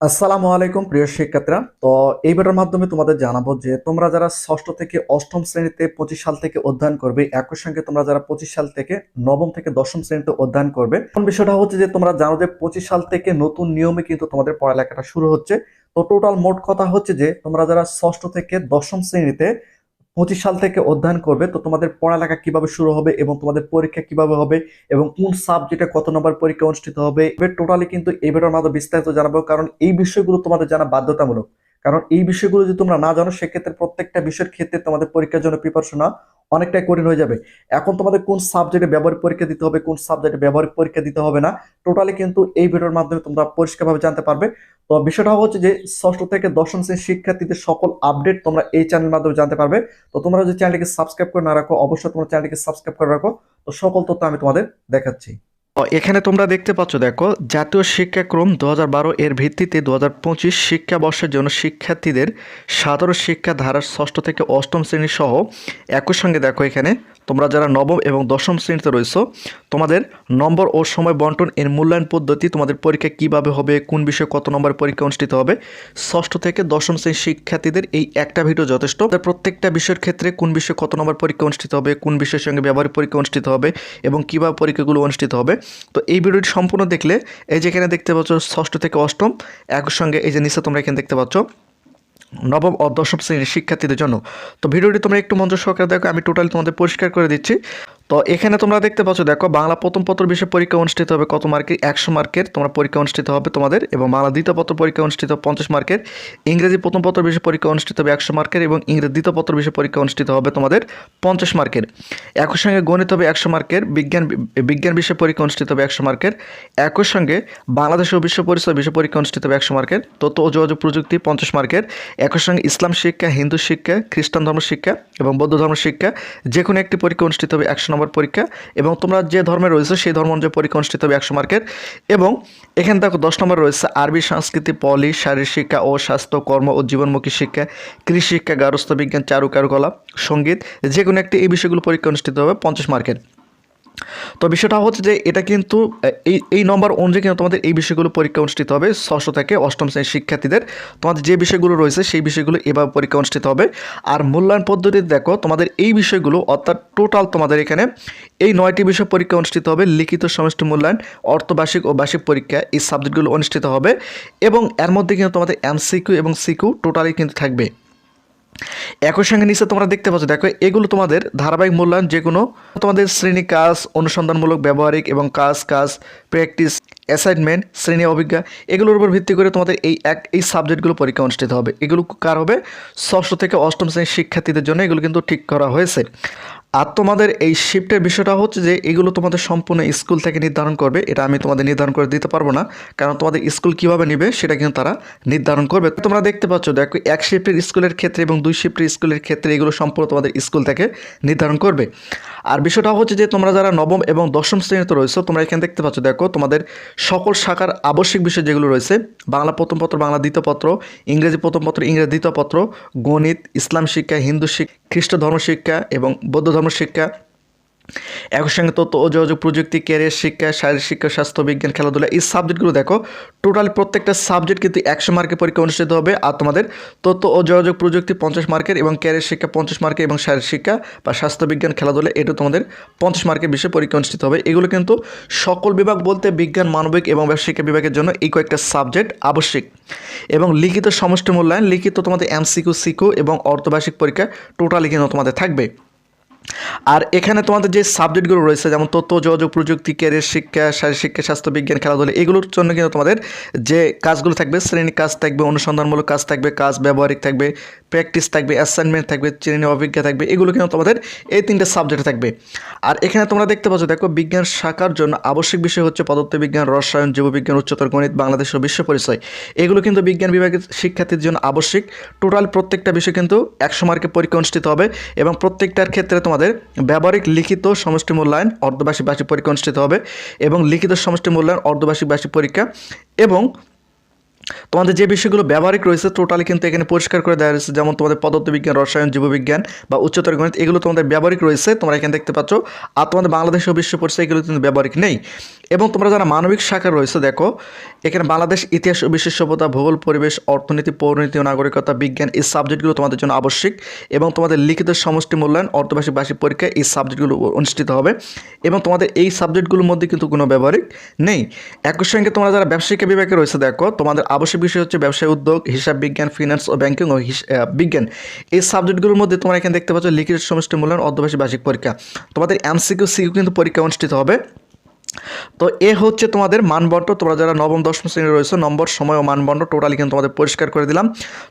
আসসালামু আলাইকুম, প্রিয় শিক্ষার্থীরা। তো এই ভিডিওর মাধ্যমে তোমাদের জানাব যে তোমরা যারা ষষ্ঠ থেকে অষ্টম শ্রেণীতে পঁচিশ সাল থেকে অধ্যয়ন করবে, একই সঙ্গে তোমরা যারা পঁচিশ সাল থেকে নবম থেকে দশম শ্রেণীতে অধ্যয়ন করবে কোন বিষয়টা হচ্ছে যে তোমরা জানো যে পঁচিশ সাল থেকে নতুন নিয়মে কিন্তু তোমাদের পড়ালেখাটা শুরু হচ্ছে। তো টোটাল মোট কথা হচ্ছে যে তোমরা যারা ষষ্ঠ থেকে দশম শ্রেণীতে পঁচিশ সাল থেকে অধ্যয়ন করবে, তো তোমাদের পড়ালেখা কীভাবে শুরু হবে এবং তোমাদের পরীক্ষা কীভাবে হবে এবং কোন সাবজেক্টে কত নম্বর পরীক্ষা অনুষ্ঠিত হবে, এবার টোটালি কিন্তু এই ভিডিওর মাধ্যমে বিস্তারিত জানাব। কারণ এই বিষয়গুলো তোমাদের জানা বাধ্যতামূলক। কারণ এই বিষয়গুলো যদি তোমরা না জানো, সেক্ষেত্রে প্রত্যেকটা বিষয়ের ক্ষেত্রে তোমাদের পরীক্ষার জন্য প্রিপারেশন অনেকটাই কঠিন হয়ে যাবে। এখন তোমাদের কোন সাবজেক্টে ব্যবহারিক পরীক্ষা দিতে হবে, কোন সাবজেক্টে ব্যবহারিক পরীক্ষা দিতে হবে না টোটালি কিন্তু এই ভিডিওর মাধ্যমে তোমরা পরিষ্কারভাবে জানতে পারবে। তো বিষয়টা হচ্ছে যে ষষ্ঠ থেকে দশম শ্রেণির শিক্ষার্থীদের সকল আপডেট তোমরা এই চ্যানেলের মাধ্যমে জানতে পারবে। তো তোমরা যদি চ্যানেলটিকে সাবস্ক্রাইব করে না রাখো, অবশ্যই তোমরা চ্যানেলটিকে সাবস্ক্রাইব করে রাখো। তো সকল তথ্য আমি তোমাদের দেখাচ্ছি। এখানে তোমরা দেখতে পাচ্ছ, দেখো, জাতীয় শিক্ষাক্রম দু হাজার বারো এর ভিত্তিতে দু হাজার পঁচিশ শিক্ষাবর্ষের জন্য শিক্ষার্থীদের সাধারণ শিক্ষা ধারার ষষ্ঠ থেকে অষ্টম শ্রেণি সহ একই সঙ্গে দেখো এখানে তোমরা যারা নবম এবং দশম শ্রেণীতে রয়েছো, তোমাদের নম্বর ও সময় বন্টন এর মূল্যায়ন পদ্ধতি তোমাদের পরীক্ষা কীভাবে হবে, কোন বিষয়ে কত নম্বর পরীক্ষা অনুষ্ঠিত হবে, ষষ্ঠ থেকে দশম শ্রেণির শিক্ষার্থীদের এই একটা ভিডিও যথেষ্ট। প্রত্যেকটা বিষয়ের ক্ষেত্রে কোন বিষয়ে কত নম্বর পরীক্ষা অনুষ্ঠিত হবে, কোন বিষয়ের সঙ্গে ব্যবহারিক পরীক্ষা অনুষ্ঠিত হবে এবং কীভাবে পরীক্ষাগুলো অনুষ্ঠিত হবে। তো এই ভিডিওটি সম্পূর্ণ দেখলে, এই যে এখানে দেখতে পাচ্ছ ষষ্ঠ থেকে অষ্টম একসঙ্গে এই যে নিচে তোমরা এখানে দেখতে পাচ্ছ নবম ও দশম শ্রেণির শিক্ষার্থীদের জন্য। তো ভিডিওটি তোমরা একটু মঞ্চ সহকারে দেখো, আমি টোটাল তোমাদের পরিষ্কার করে দিচ্ছি। তো এখানে তোমরা দেখতে পাচ্ছ, দেখো, বাংলা প্রথম পত্র বিষয়ে পরীক্ষা অনুষ্ঠিত হবে কত মার্কের একশো মার্কের তোমরা পরীক্ষা অনুষ্ঠিত হবে তোমাদের, এবং বাংলা দ্বিতীয় পত্র পরীক্ষা অনুষ্ঠিত হবে পঞ্চাশ মার্কের। ইংরেজি প্রথম পত্র বিষয়ে পরীক্ষা অনুষ্ঠিত হবে একশো মার্কের, এবং ইংরেজি দ্বিতীয় পত্র বিষয়ে পরীক্ষা অনুষ্ঠিত হবে তোমাদের পঞ্চাশ মার্কের। একই সঙ্গে গণিত হবে একশো মার্কের, বিজ্ঞান বিজ্ঞান বিষয়ে পরীক্ষা অনুষ্ঠিত হবে একশো মার্কের। একই সঙ্গে বাংলাদেশ ও বিশ্ব পরিচয় বিষয় পরীক্ষা অনুষ্ঠিত হবে একশো মার্কের, তথ্য ও যোগাযোগ প্রযুক্তি পঞ্চাশ মার্কের। একই সঙ্গে ইসলাম শিক্ষা, হিন্দু শিক্ষা, খ্রিস্টান ধর্ম শিক্ষা, এবং বৌদ্ধ ধর্ম শিক্ষা যে কোনো একটি পরীক্ষা অনুষ্ঠিত হবে একশো নম্বর পরীক্ষা এবং তোমরা যে ধর্মে রয়েছে সেই ধর্ম অনুযায়ী পরীক্ষা অনুষ্ঠিত হবে একশো মার্কের। এবং এখানে দেখো দশ নম্বর রয়েছে আরবি, সংস্কৃতি, পলি, শারীরিক শিক্ষা ও স্বাস্থ্য, কর্ম ও জীবনমুখী শিক্ষা, কৃষি শিক্ষা গার্হস্থ্য বিজ্ঞান, চারু, কারুকলা, সংগীত যে কোনো একটি এই বিষয়গুলো পরীক্ষা অনুষ্ঠিত হবে পঞ্চাশ মার্কের। তো বিষয়টা হচ্ছে যে এটা কিন্তু এই এই নম্বর অনুযায়ী কিন্তু তোমাদের এই বিষয়গুলো পরীক্ষা অনুষ্ঠিত হবে ষষ্ঠ থেকে অষ্টম শ্রেণির শিক্ষার্থীদের। তোমাদের যে বিষয়গুলো রয়েছে সেই বিষয়গুলো এভাবে পরীক্ষা অনুষ্ঠিত হবে। আর মূল্যায়ন পদ্ধতিতে দেখো, তোমাদের এই বিষয়গুলো অর্থাৎ টোটাল তোমাদের এখানে এই নয়টি বিষয় পরীক্ষা অনুষ্ঠিত হবে, লিখিত সমষ্টি মূল্যায়ন, অর্থবার্ষিক ও বার্ষিক পরীক্ষা এই সাবজেক্টগুলো অনুষ্ঠিত হবে। এবং এর মধ্যে কিন্তু তোমাদের এমসিকিউ এবং সিকিউ টোটালি কিন্তু থাকবে। একই সঙ্গে নিচে তোমরা দেখতে পাচ্ছ, দেখো, এগুলো তোমাদের ধারাবাহিক মূল্যায়ন যে কোনো তোমাদের শ্রেণি কাজ, অনুসন্ধানমূলক, ব্যবহারিক এবং কাজ কাজ, প্র্যাকটিস অ্যাসাইনমেন্ট শ্রেণি অভিজ্ঞা এগুলোর উপর ভিত্তি করে তোমাদের এই এক, এই সাবজেক্টগুলো পরীক্ষা অনুষ্ঠিত হবে। এগুলো কার হবে? ষষ্ঠ থেকে অষ্টম শ্রেণির শিক্ষার্থীদের জন্য এগুলো কিন্তু ঠিক করা হয়েছে। আর তোমাদের এই শিফটের বিষয়টা হচ্ছে যে এগুলো তোমাদের সম্পূর্ণ স্কুল থেকে নির্ধারণ করবে। এটা আমি তোমাদের নির্ধারণ করে দিতে পারব না। কারণ তোমাদের স্কুল কীভাবে নেবে, সেটা কিন্তু তারা নির্ধারণ করবে। তোমরা দেখতে পাচ্ছ, দেখো, এক শিফটের স্কুলের ক্ষেত্রে এবং দুই শিফটের স্কুলের ক্ষেত্রে এগুলো সম্পূর্ণ তোমাদের স্কুল থেকে নির্ধারণ করবে। আর বিষয়টা হচ্ছে যে তোমরা যারা নবম এবং দশম শ্রেণীতে রয়েছে, তোমরা এখানে দেখতে পাচ্ছ, দেখো, তোমাদের সকল শাখার আবশ্যিক বিষয় যেগুলো রয়েছে, বাংলা প্রথম পত্র, বাংলা দ্বিতীয় পত্র, ইংরেজি প্রথম পত্র, ইংরেজি দ্বিতীয় পত্র, গণিত, ইসলাম শিক্ষা, হিন্দু শিক্ষা, খ্রিস্ট ধর্ম শিক্ষা এবং বৌদ্ধ ধর্ম শিক্ষা একই সঙ্গে তথ্য ও যোগাযোগ প্রযুক্তি ক্যারিয়ার শিক্ষা, শারীরিক শিক্ষা, স্বাস্থ্য বিজ্ঞান, খেলাধুলা, এই সাবজেক্টগুলো দেখো টোটাল প্রত্যেকটা সাবজেক্ট কিন্তু একশো মার্কের পরীক্ষা অনুষ্ঠিত হবে। আর তোমাদের তথ্য ও যোগাযোগ প্রযুক্তি পঞ্চাশ মার্কের এবং ক্যারিয়ার শিক্ষা পঞ্চাশ মার্কের এবং শারীরিক শিক্ষা বা স্বাস্থ্য বিজ্ঞান, খেলাধুলা, এটা তোমাদের পঞ্চাশ মার্কের বিষয়ে পরীক্ষা অনুষ্ঠিত হবে। এগুলো কিন্তু সকল বিভাগ বলতে বিজ্ঞান, মানবিক এবং ব্যবসায়িক বিভাগের জন্য এই কয়েকটা সাবজেক্ট আবশ্যিক। এবং লিখিত সমষ্টি মূল্যায়ন, লিখিত তোমাদের এমসিকিউ সিকিউ এবং অর্ধবার্ষিক পরীক্ষা টোটালি কিন্তু তোমাদের থাকবে। আর এখানে তোমাদের যে সাবজেক্টগুলো রয়েছে, যেমন তথ্য, যোগাযোগ, প্রযুক্তি ক্যারিয়ার শিক্ষা শিক্ষা, স্বাস্থ্য বিজ্ঞান, খেলাধুলা, এগুলোর জন্য কিন্তু তোমাদের যে কাজগুলো থাকবে শ্রেণি কাজ থাকবে, অনুসন্ধানমূলক কাজ থাকবে, কাজ, ব্যবহারিক থাকবে প্র্যাকটিস থাকবে অ্যাসাইনমেন্ট থাকবে শ্রেণি অভিজ্ঞতা থাকবে, এগুলো কিন্তু তোমাদের এই তিনটে সাবজেক্ট থাকবে। আর এখানে তোমরা দেখতে পাচ্ছ, দেখো বিজ্ঞান শাখার জন্য আবশ্যিক বিষয় হচ্ছে পদার্থবিজ্ঞান, রসায়ন, জীববিজ্ঞান, উচ্চতর গণিত, বাংলাদেশ ও বিশ্ব পরিচয়। এগুলো কিন্তু বিজ্ঞান বিভাগের শিক্ষার্থীর জন্য আবশ্যিক। টোটাল প্রত্যেকটা বিষয় কিন্তু একশো মার্কের পরীক্ষা অনুষ্ঠিত হবে এবং প্রত্যেকটার ক্ষেত্রে তোমাদের ব্যবহারিক, লিখিত সমষ্টি মূল্যায়ন অর্ধবার্ষিক বার্ষিক পরীক্ষা অনুষ্ঠিত হবে এবং লিখিত সমষ্টি মূল্যায়ন অর্ধবার্ষিক বার্ষিক পরীক্ষা এবং তোমাদের যে বিষয়গুলো ব্যবহারিক রয়েছে টোটালি কিন্তু এখানে পরিষ্কার করে দেওয়া রয়েছে, যেমন তোমাদের পদার্থবিজ্ঞান, রসায়ন, জীববিজ্ঞান বা উচ্চতর গণিত, এগুলো তোমাদের ব্যবহারিক রয়েছে, তোমরা এখানে দেখতে পাচ্ছ। আর তোমাদের বাংলাদেশ ও বিশ্ব পরিচয় এগুলো কিন্তু ব্যবহারিক নেই। এবং তোমরা যারা মানবিক শাখা রয়েছে, দেখো, এখানে বাংলাদেশ ইতিহাস ও বিশ্ব সভ্যতা ভূগোল, পরিবেশ, অর্থনীতি, পৌরনীতি ও নাগরিকতা, বিজ্ঞান, এই সাবজেক্টগুলো তোমাদের জন্য আবশ্যিক। এবং তোমাদের লিখিত সমষ্টি মূল্যায়ন, অর্ধবার্ষিক বার্ষিক পরীক্ষা, এই সাবজেক্টগুলো অনুষ্ঠিত হবে। এবং তোমাদের এই সাবজেক্টগুলোর মধ্যে কিন্তু কোনো ব্যবহারিক নেই। একই সঙ্গে তোমরা যারা ব্যবসায়িক বিভাগে রয়েছে, দেখো, তোমাদের আবশ্যক বিষয় হচ্ছে ব্যবসায় উদ্যোগ, হিসাব বিজ্ঞান ফিনান্স ও ব্যাংকিং ও বিজ্ঞান। এই সাবজেক্টগুলোর মধ্যে তোমরা এখানে দেখতে পাচ্ছ লিখিত সমষ্টি মূল্যায়ন অর্ধবাসী বার্ষিক পরীক্ষা। তোমাদের এমসিকিউ সিকিউ কিন্তু পরীক্ষা অনুষ্ঠিত হবে। তো এ হচ্ছে তোমাদের মানবণ্ড তোমরা যারা নবম, দশম শ্রেণি রয়েছে, নম্বর, সময় ও মানবণ্ড টোটালি কিন্তু তোমাদের পরিষ্কার করে দিলাম।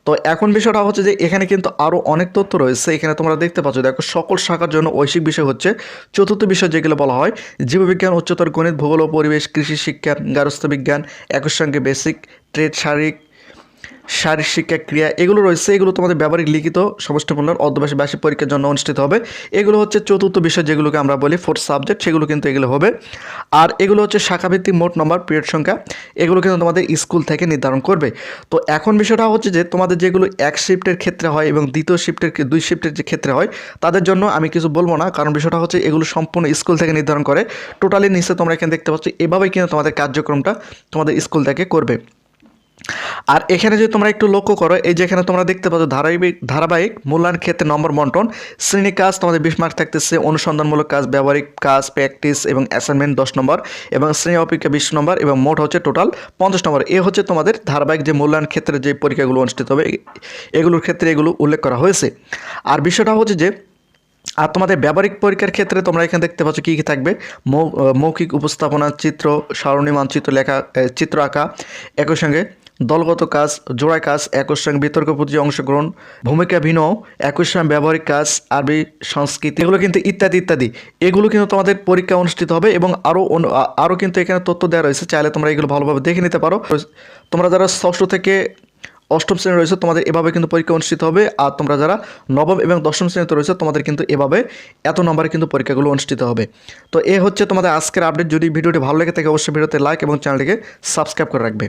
তো এখন বিষয়টা হচ্ছে যে এখানে কিন্তু আরও অনেক তথ্য রয়েছে। এখানে তোমরা দেখতে পাচ্ছ, দেখো, সকল শাখার জন্য ঐশিক বিষয় হচ্ছে, চতুর্থ বিষয় যেগুলো বলা হয়, জীববিজ্ঞান, উচ্চতর গণিত, ভূগোল পরিবেশ, কৃষি শিক্ষা, গার্হস্থ্য বিজ্ঞান একই সঙ্গে বেসিক ট্রেড শারীরিক শারীরিক শিক্ষা ক্রিয়া এগুলো রয়েছে, এগুলো তোমাদের ব্যবহারিক লিখিত সমষ্টি মূল্যায়ন অর্ধবার্ষিক বার্ষিক পরীক্ষার জন্য অনুষ্ঠিত হবে। এগুলো হচ্ছে চতুর্থ বিষয় যেগুলোকে আমরা বলি ফোর্থ সাবজেক্ট সেগুলো কিন্তু এগুলো হবে। আর এগুলো হচ্ছে শাখাভিত্তিক মোট নম্বর পিরিয়ড সংখ্যা, এগুলো কিন্তু তোমাদের স্কুল থেকে নির্ধারণ করবে। তো এখন বিষয়টা হচ্ছে যে তোমাদের যেগুলো এক শিফটের ক্ষেত্রে হয় এবং দ্বিতীয় শিফটের দুই শিফটের যে ক্ষেত্রে হয়, তাদের জন্য আমি কিছু বলব না, কারণ বিষয়টা হচ্ছে এগুলো সম্পূর্ণ স্কুল থেকে নির্ধারণ করে। টোটালি নিচে তোমরা এখানে দেখতে পাচ্ছ, এভাবেই কিন্তু তোমাদের কার্যক্রমটা তোমাদের স্কুল থেকে করবে। আর এখানে যদি তোমরা একটু লক্ষ্য করো, এই যেখানে তোমরা দেখতে পাচ্ছ ধারাবাহিক ধারাবাহিক মূল্যায়ন ক্ষেত্রে নম্বর বন্টন, শ্রেণি কাজ তোমাদের বিশ মার্ক থাকতেছে, অনুসন্ধানমূলক কাজ, ব্যবহারিক কাজ, প্র্যাকটিস এবং অ্যাসাইনমেন্ট দশ নম্বর এবং শ্রেণি অপেক্ষা বিশ নম্বর এবং মোট হচ্ছে টোটাল পঞ্চাশ নম্বর। এ হচ্ছে তোমাদের ধারাবাহিক যে মূল্যায়ন ক্ষেত্রে যে পরীক্ষাগুলো অনুষ্ঠিত হবে, এগুলোর ক্ষেত্রে এগুলো উল্লেখ করা হয়েছে। আর বিষয়টা হচ্ছে যে, আর তোমাদের ব্যবহারিক পরীক্ষার ক্ষেত্রে তোমরা এখানে দেখতে পাচ্ছ কী কী থাকবে? মৌখিক উপস্থাপনা, চিত্র সারণী মানচিত্র লেখা চিত্র আঁকা, একই সঙ্গে দলগত কাজ জোড়ায় কাজ, একই সঙ্গে বিতর্ক প্রতিযোগী অংশগ্রহণ, ভূমিকা ভিন্ন, একই সঙ্গে ব্যবহারিক কাজ, আরবি, সংস্কৃতি এগুলো কিন্তু ইত্যাদি ইত্যাদি। এগুলো কিন্তু তোমাদের পরীক্ষা অনুষ্ঠিত হবে এবং আরও আরও কিন্তু এখানে তথ্য দেওয়া রয়েছে, চাইলে তোমরা এগুলো ভালোভাবে দেখে নিতে পারো। তোমরা যারা ষষ্ঠ থেকে অষ্টম শ্রেণি রয়েছে, তোমাদের এভাবে কিন্তু পরীক্ষা অনুষ্ঠিত হবে, আর তোমরা যারা নবম এবং দশম শ্রেণীতে রয়েছে, তোমাদের কিন্তু এভাবে এত নম্বরে কিন্তু পরীক্ষাগুলো অনুষ্ঠিত হবে। তো এ হচ্ছে তোমাদের আজকের আপডেট যদি ভিডিওটি ভালো লেগে থাকে, অবশ্যই ভিডিওতে লাইক এবং চ্যানেলটিকে সাবস্ক্রাইব করে রাখবে।